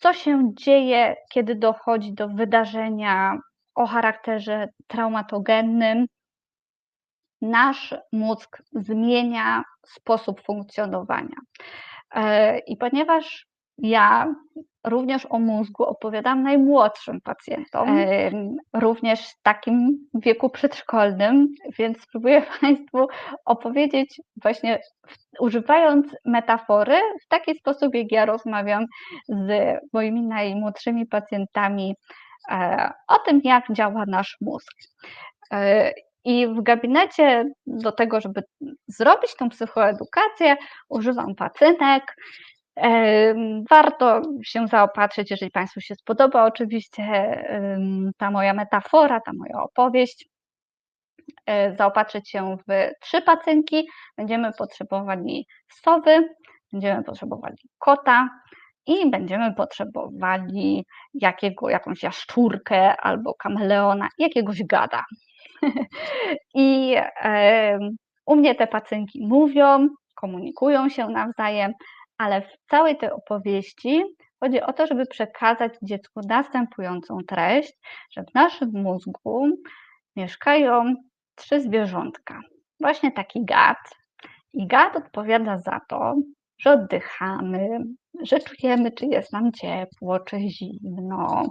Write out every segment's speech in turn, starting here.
co się dzieje, kiedy dochodzi do wydarzenia o charakterze traumatogennym. Nasz mózg zmienia sposób funkcjonowania. E, I ponieważ ja również o mózgu opowiadam najmłodszym pacjentom, również w takim wieku przedszkolnym, więc spróbuję Państwu opowiedzieć właśnie używając metafory w taki sposób, jak ja rozmawiam z moimi najmłodszymi pacjentami e, o tym, jak działa nasz mózg. E, I w gabinecie do tego, żeby zrobić tą psychoedukację, używam pacynek, Warto się zaopatrzyć, jeżeli Państwu się spodoba, oczywiście ta moja metafora, ta moja opowieść. E, zaopatrzyć się w trzy pacynki. Będziemy potrzebowali sowy, będziemy potrzebowali kota i będziemy potrzebowali jakiego, jakąś jaszczurkę albo kameleona, jakiegoś gada. I u mnie te pacynki mówią, komunikują się nawzajem, ale w całej tej opowieści chodzi o to, żeby przekazać dziecku następującą treść, że w naszym mózgu mieszkają trzy zwierzątka. Właśnie taki gad. I gad odpowiada za to, że oddychamy, że czujemy, czy jest nam ciepło, czy zimno.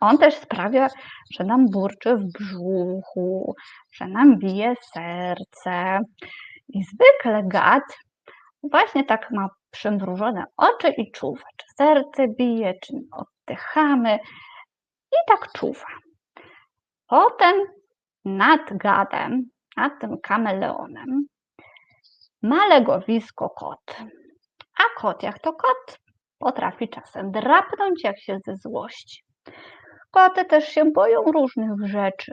On też sprawia, że nam burczy w brzuchu, że nam bije serce. I zwykle gad właśnie tak ma przymrużone oczy i czuwa, czy serce bije, czy oddychamy i tak czuwa. Potem nad gadem, nad tym kameleonem ma legowisko kot. A kot jak to kot potrafi czasem drapnąć jak się ze złości. Koty też się boją różnych rzeczy.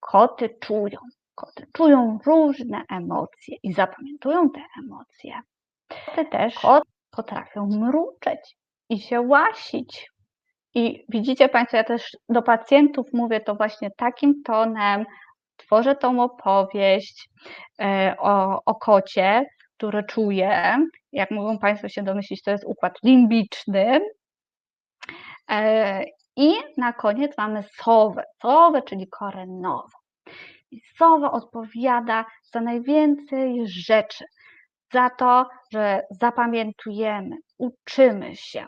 Koty czują, Koty czują różne emocje i zapamiętują te emocje. Koty też kot potrafią mruczeć i się łasić. I widzicie Państwo, ja też do pacjentów mówię to właśnie takim tonem, tworzę tą opowieść e, o, o kocie, który czuje, jak mogą Państwo się domyślić, to jest układ limbiczny. E, I na koniec mamy sowę, sowę, czyli korenową. I sowa odpowiada za najwięcej rzeczy. Za to, że zapamiętujemy, uczymy się,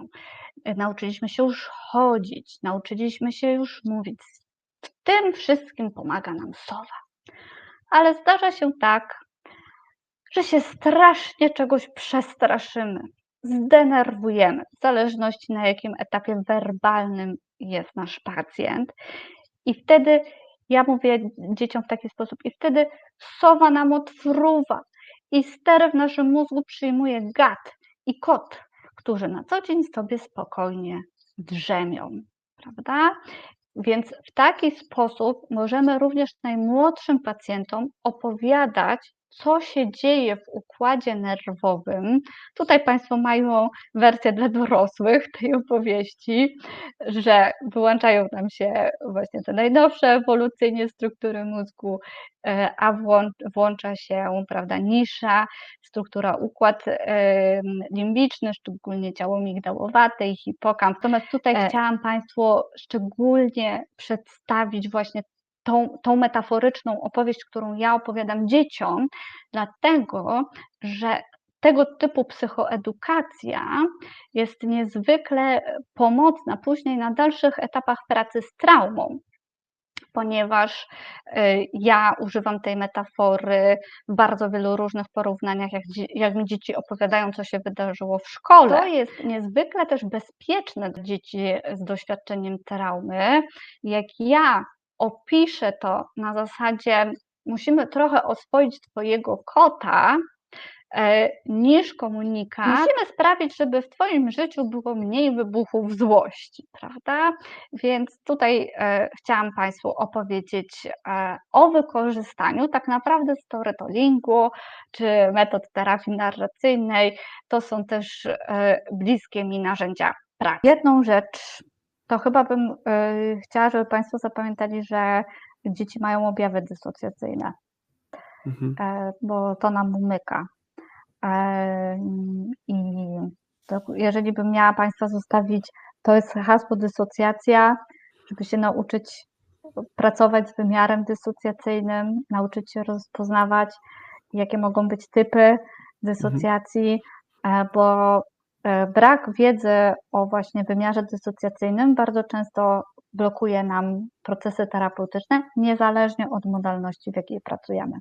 nauczyliśmy się już chodzić, nauczyliśmy się już mówić. W tym wszystkim pomaga nam sowa. Ale zdarza się tak, że się strasznie czegoś przestraszymy, zdenerwujemy, w zależności na jakim etapie werbalnym jest nasz pacjent. I wtedy ja mówię dzieciom w taki sposób i wtedy sowa nam odfruwa i ster w naszym mózgu przyjmuje gad i kot, którzy na co dzień sobie spokojnie drzemią, prawda? Więc w taki sposób możemy również najmłodszym pacjentom opowiadać co się dzieje w układzie nerwowym. Tutaj Państwo mają wersję dla dorosłych tej opowieści, że wyłączają nam się właśnie te najnowsze ewolucyjnie struktury mózgu, e, a włącza się prawda, nisza, struktura układ limbiczny, szczególnie ciało migdałowate i hipokamp. Natomiast tutaj e... chciałam Państwu szczególnie przedstawić właśnie tą, tą metaforyczną opowieść, którą ja opowiadam dzieciom, dlatego że tego typu psychoedukacja jest niezwykle pomocna później na dalszych etapach pracy z traumą, ponieważ y, ja używam tej metafory w bardzo wielu różnych porównaniach, jak, jak mi dzieci opowiadają, co się wydarzyło w szkole. To jest niezwykle też bezpieczne dla dzieci z doświadczeniem traumy. Jak ja opiszę to na zasadzie musimy trochę oswoić Twojego kota e, niż komunikat. Musimy sprawić, żeby w Twoim życiu było mniej wybuchów złości, prawda? Więc tutaj e, chciałam Państwu opowiedzieć e, o wykorzystaniu tak naprawdę storytellingu czy metod terapii narracyjnej. To są też bliskie mi narzędzia pracy. Jedną rzecz chyba bym y, chciała, żeby Państwo zapamiętali, że dzieci mają objawy dysocjacyjne, mhm. e, bo to nam umyka. E, I To jeżeli bym miała Państwa zostawić, to jest hasło dysocjacja, żeby się nauczyć pracować z wymiarem dysocjacyjnym, nauczyć się rozpoznawać, jakie mogą być typy dysocjacji, e, bo brak wiedzy o właśnie wymiarze dysocjacyjnym bardzo często blokuje nam procesy terapeutyczne, niezależnie od modalności, w jakiej pracujemy.